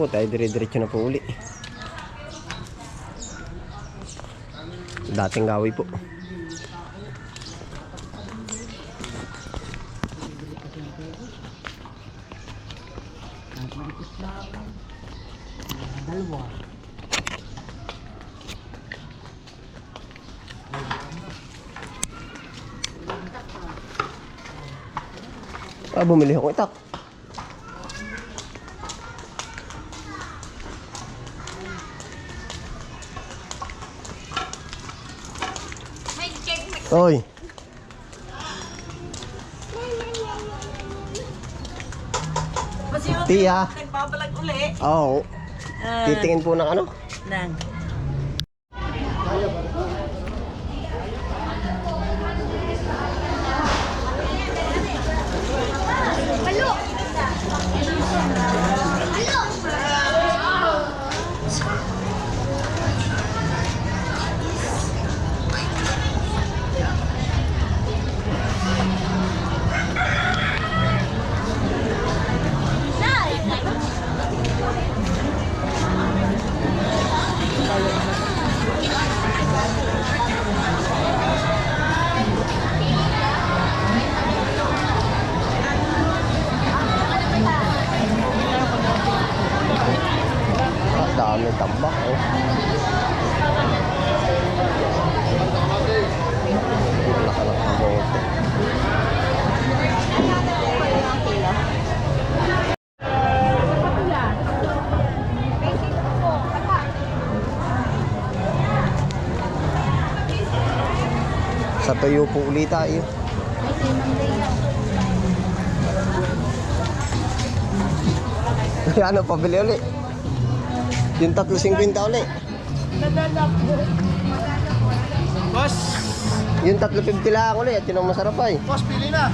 po, tayo dire-diretso na po uli. Dating gawi po. Ah, bumili akong itak. Oy, Tiya. nagbabalag uli. Oo. Ah, Titingin po ng ano? Nang. Sa tuyo po ulit tayo. ano, pabili ulit. Yung tatlo 50 ulit. Boss, Yung tatlo 50 lang ulit at yun ang masarap ay. boss, pili na.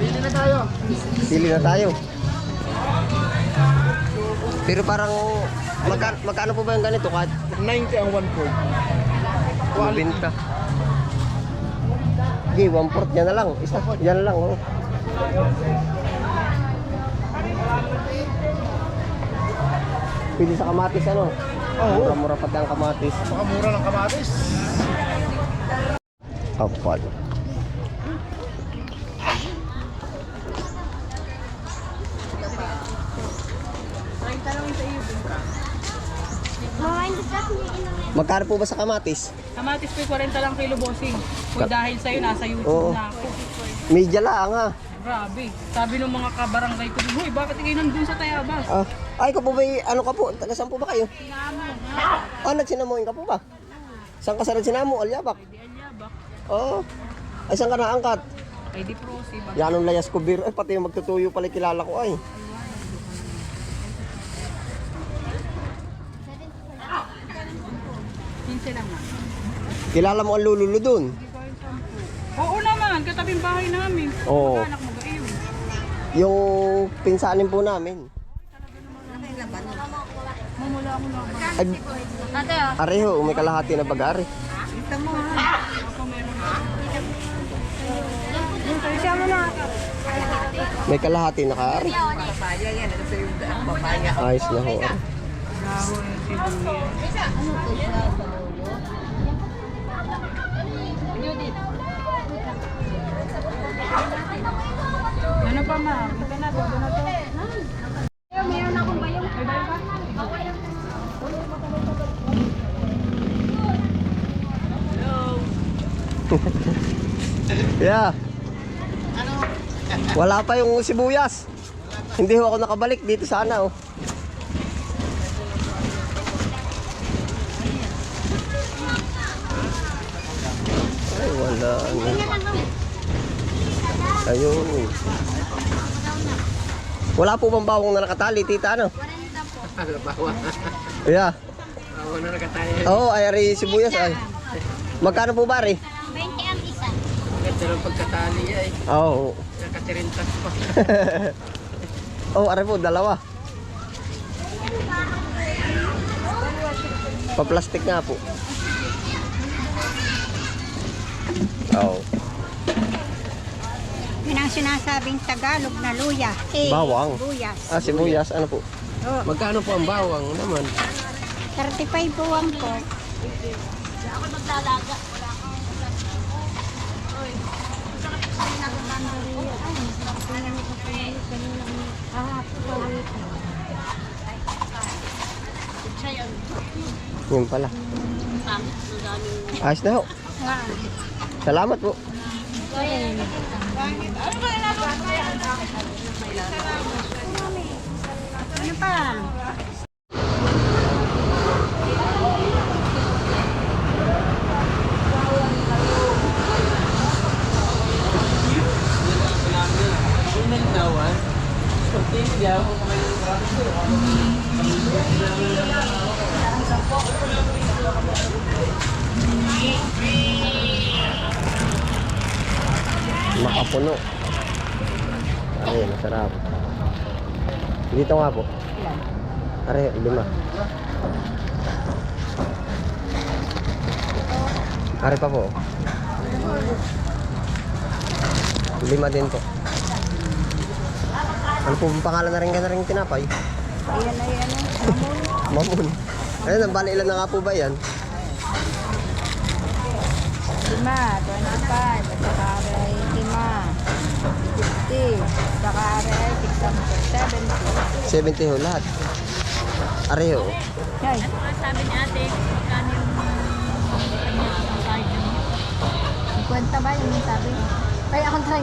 Pili na tayo. Pili na tayo. Pero parang magka, magkano po ba yung ganito? Kahit 90 ang one fourth. mabinta. Sige, one fourth yan na lang. Isa, yan na lang. Oh. Pili sa kamatis ano? Oo. Mura-mura pati ang kamatis. Pakamura ng kamatis. Kapal. Magkano po ba sa kamatis? Kamatis po 40 lang kilo bossing. Kung dahil sa'yo, nasa YouTube Oo. na ako. Media lang ha. Grabe. Sabi ng mga kabarangay ko, Hoy, bakit kayo nandun sa Tayabas? Ah, ay, ka po ba, ano ka po? Taga saan po ba kayo? Ah, nagsinamuhin ka po ba? Saan ka sa nagsinamu? Alyabak? Di Alyabak. Oo. Ay, saan ka naangkat? Ay di prosi. Yan ang layas ko beer. Ay, pati yung magtutuyo pala kilala ko ay. Lang nga. Kilala mo ang lululo dun? Oo naman, katabing bahay namin. Oo. Anak mo ba iyon? Yung pinsanin po namin. Mamula ako na ba? Ay, areho, may kalahati na bagari. May kalahati na kaari. Papaya yan. Ano sa'yo papaya? Ayos na ho. Ah. Ano pa ma? Ito na, dodo na to. Yeah. Wala pa yung sibuyas. Hindi ho ako nakabalik dito sana oh. Wala. Ano. Ayun. Wala po bang bawang na nakatali, tita, ano? Bawa. Yeah. Bawa na nakatayo. Oo, ay, ari sibuyas, ay. Magkano po ba, ari? 20 ang isa. Ganda ng pagkatali niya eh. Oo. Nakatirintas pa. oh, ari po, dalawa. Pa-plastic nga po. Oo. Yun ang sinasabing Tagalog na luya. Eh, Bawang. Luyas. Ah, sibuyas, ano po? Oh, Magkano po ang bawang naman? 35 buwang ko. Yun pala. Ayos na ho. Salamat po. Ano pa? Makapuno. Ay, masarap. Dito nga po. Are, lima. Are pa po. Lima din po. Ano po ang pangalan na rin ka na rin tinapay? Ayan ay ano, mamon. Mamun. Ayun, bali ilan na nga po ba yan? Lima, 25, at saka aray, lima, 50, saka aray, 670. 70 ho lahat. Are ho. Ay, kwenta ba yung sabi? Ay, akong 30.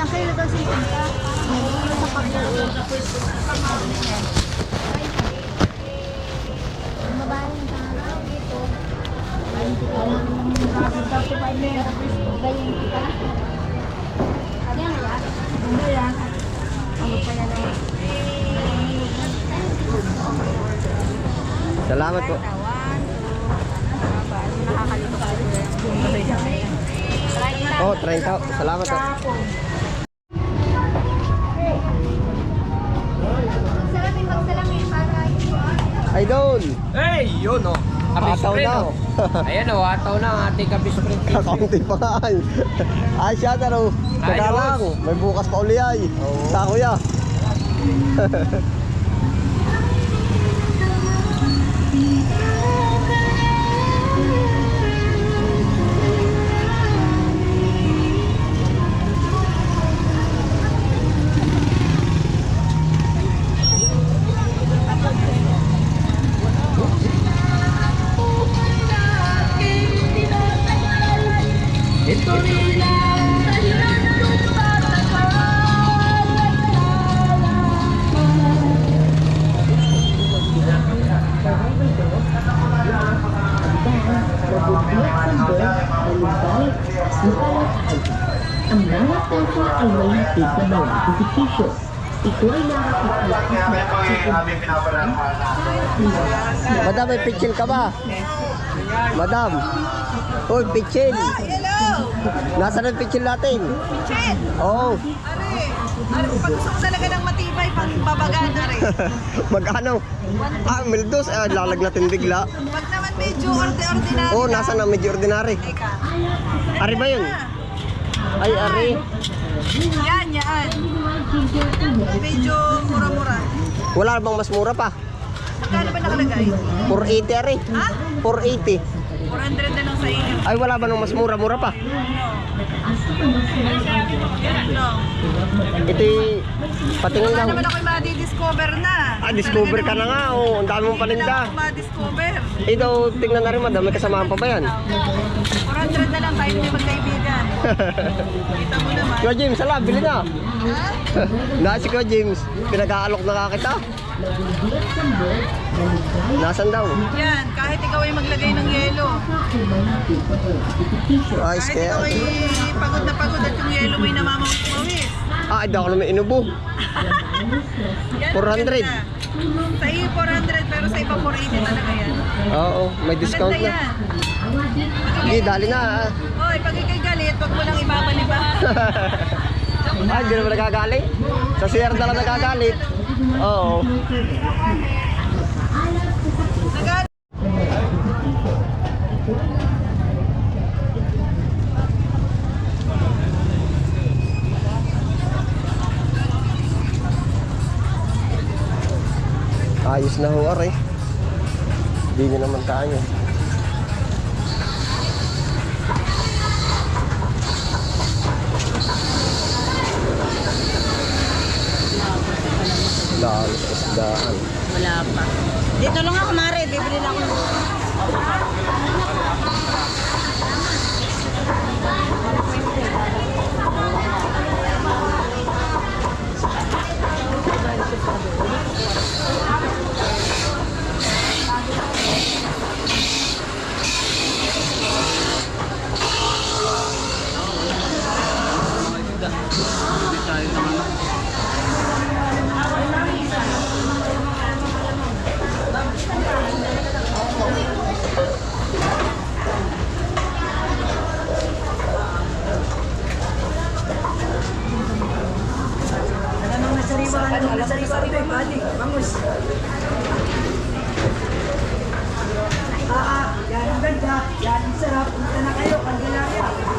Saan kayo daw 50? Sa pag-uwi. Ang babae ng tao dito. 20 ka lang. 35 meron. Ganyan ka. Salamat po. Oh, 30. Salamat po. Ay, doon. Hey, yun oh. Kabis Ataw na. oh. Ayan oh, ataw na ang ating kabis friend. Kakaunti pa nga ay. Ay, siya taro. Teka lang. May bukas pa uli ay. Sa kuya. ay may hatid na mga benepisyo. Ito ay nakakapagpapalaki Madam, may pitchil ka ba? Madam. Uy, pitchil. Hello! Nasaan ang pitchil natin? Chin! Oo. Oh, Ano, pag gusto mo talaga ng matibay, pang babagan na rin. mag-ano? Ah, mildos. Ah, lalagnatin bigla. Pag naman medyo ordi-ordinary Oo, oh, na, nasa na medyo ordinary. Ari ba yun? Ay, ari. Yan, yan. Medyo mura-mura. Wala bang mas mura pa? Magkano ba nakalagay? 480 ari. Ha? 480. 400 na lang sa inyo. Ay, wala ba nung mas mura-mura pa? Yan lang. Ito patingin Wala lang. naman ako'y madi-discover na. Ah, discover ka na nga. Oh, ang dami mong paninda. Hindi na ako ma-discover. Tingnan na rin madam. May kasamahan pa ba yan? 400 na lang tayo hindi magkaibigan. Kita mo naman. Kuya James, ala, bili na. Ha? Na si Kuya James, pinag-aalok na ka kita. Nasaan daw? Yan, kahit ikaw ay maglagay ng yelo. Ayos Kahit kaya. ikaw ay pagod na pagod at yung yelo mo'y namamawis-mawis. Ah, hindi ako naman inubo. Yan, 400. maganda. Sa iyo 400 pero sa iba 480 talaga yan. Oo, may discount na. Hindi, dali na. ah. Hoy, pag ikay galit, wag mo lang ibabaliba. Ay, hindi naman nagagalit. Sa CR na lang nagagalit. Oo. Ayos na ho, are. Hindi nyo naman kaya. Dami sa isdaan. Wala pa. Dito lang ako, Mare. Bibili lang ako.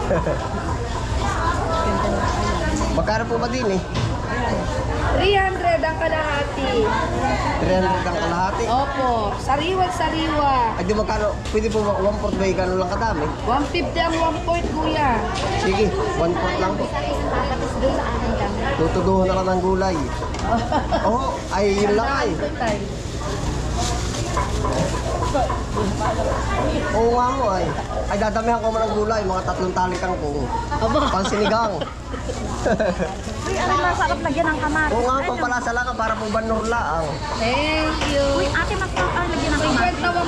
Magkano po ba din eh? 300 ang kalahati. 300 ang kalahati. Opo, sariwa-sariwa. Ay di magkano, pwede po ba 1 fourth ba gano'n lang kadami? 150 ang 1 point, kuya. Sige, 1 fourth lang po. Tutuduhan na lang ng gulay. Oo, oh, ay yun lang ay. Oo nga mo ay. Ay dadamihan ko man ng gulay, mga tatlong tali kang kung. Pansinigang. Uy, ano masarap lagyan ng kamar. Oo nga, pampalasa lang para po banor laang. Thank you. Uy, ate, masarap ang lagyan ng kamar. 51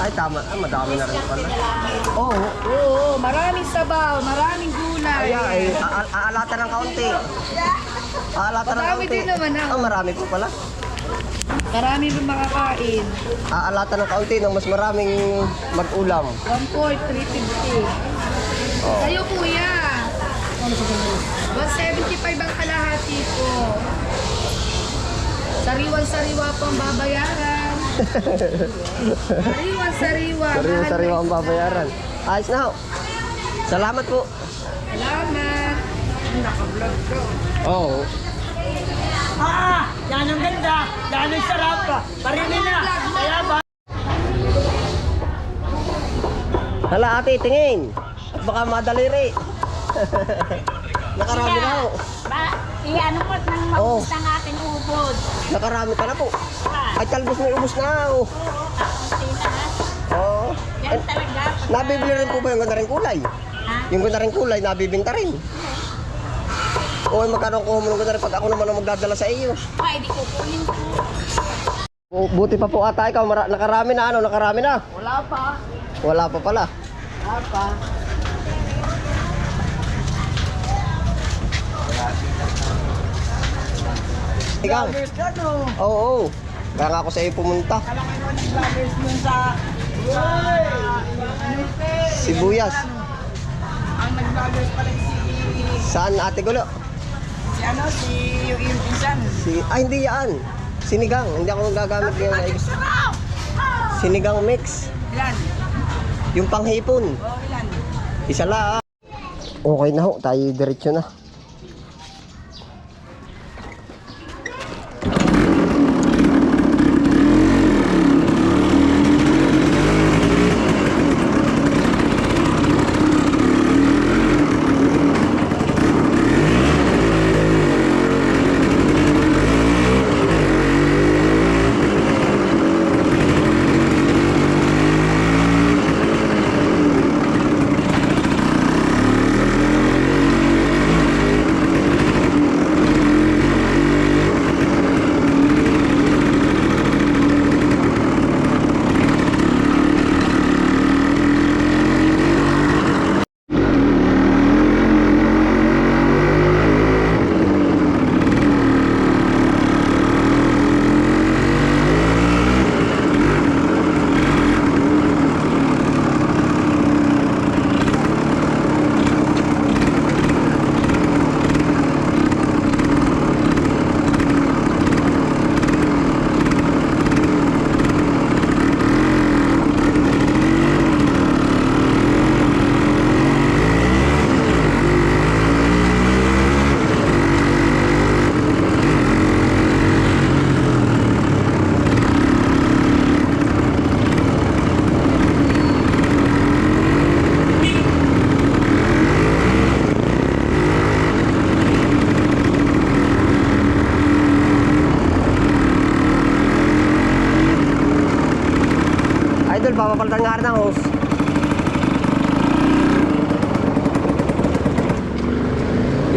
Ay tama, ah, madami na rin pala. Oo, Oo, maraming sabaw, maraming gulay. Kaya ay aal- aalata ng kaunti. Aalata ng Marami kaunti. din naman, ah. Ah, marami po pala. Marami rin makakain. Aalata ng kaunti ng mas maraming mag-ulam. 1 point, 350. Oh. Kayo, kuya. 175 ang kalahati po. Sariwan-sariwa po ang babayaran. Sariwan-sariwa. Sariwa-sariwa ang babayaran. Ayos na ho. Salamat po. Salamat. Oo. Ah, yan ang ganda. Yan ang sarap. Parinin na. Kaya ba? Hala ate, tingin. Baka madaliri. Nakarami na ho. Ba, i-ano mo nang Oo. maubos ang ating ubod. Nakarami ka na po. Ay, talbos mo ubos na ho. Kaunti na ha. Oo. Yan talaga. Nabibili rin po ba yung ganda rin kulay? Yung ganda rin kulay, nabibinta rin. O, magkano ko mo ng ganda rin pag ako naman ang magdadala sa iyo. Ay, di ko kunin ko. O, buti pa po ata ikaw, mara- nakarami na ano, nakarami na. Wala pa. Wala pa pala. Wala pa. Ikaw? Vloggers ka no. Oo, oo. Kaya nga ako sa iyo pumunta. Kala ko naman yung vloggers nun sa... Sibuyas. ang nag-vloggers pala si... Saan ate gulo? Si ano, si yung iyong pinsan. Si, ay, hindi yan. Sinigang. Hindi ako gagamit sarap! Sinigang mix. Ilan? Yung panghipon. Oh, ilan? Isa lang. Okay na ho. Tayo diretso na.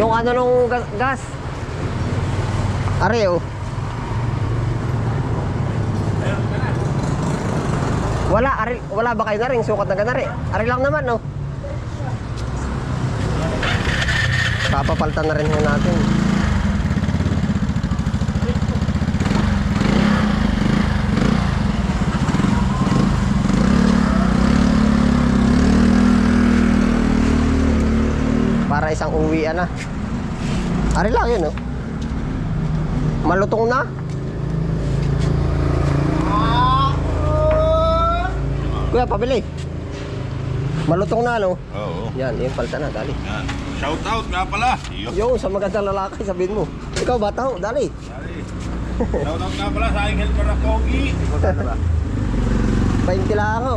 Yung ano nung gas, gas. Are oh. Wala, ari, wala ba kayo na rin? Sukat na ganari. Ari lang naman, no? Papapalitan na rin natin. Para isang uwian na. Ari lang yun, no? Malutong na. Kuya, pabili. Malutong na, no? Oo. Yan, yung palta na, dali. Yan. Shout out nga pala. Iyo. Yung sa magandang lalaki, sabihin mo. Ikaw, bata ho, dali. Shout out nga pala sa aking helper na Pogi. 20 lang ho.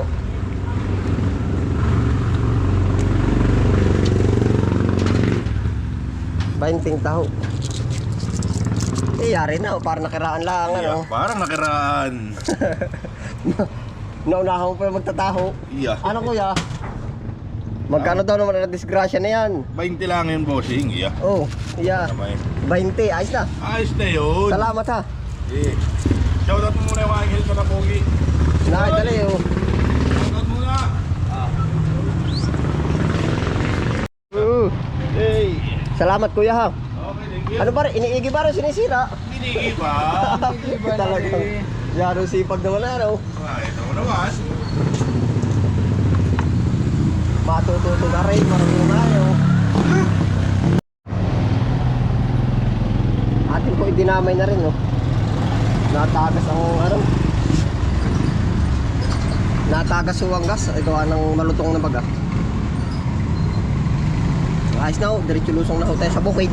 Bainting taho. Eh, yari na, oh, para nakiraan lang, ano. parang nakiraan. Naunahan mo pa yung magtataho. Iya. Ano kuya? Magkano daw naman ang disgrasya na yan? 20 lang yun, bossing. Iya. Oh, iya. Kamay. 20, ayos na. Ayos na yun. Salamat ha. Eh. Shout out mo muna yung aking helper na Pogi. Nakay, dali oh. Shout out muna. Mm. Hey. Salamat kuya ha. Okay, thank you. Ano ba rin? Iniigi ba rin sinisira? Binigi ba? Talagang yaro sipag naman na ano. Ah, ito mo naman. Matututo na rin, marunong na yun. Atin ko idinamay na rin, no? Natagas ang ano? Natagas yung gas, ay gawa ng malutong na baga. Ayos na ho, diretso lusong na ho tayo sa bukid.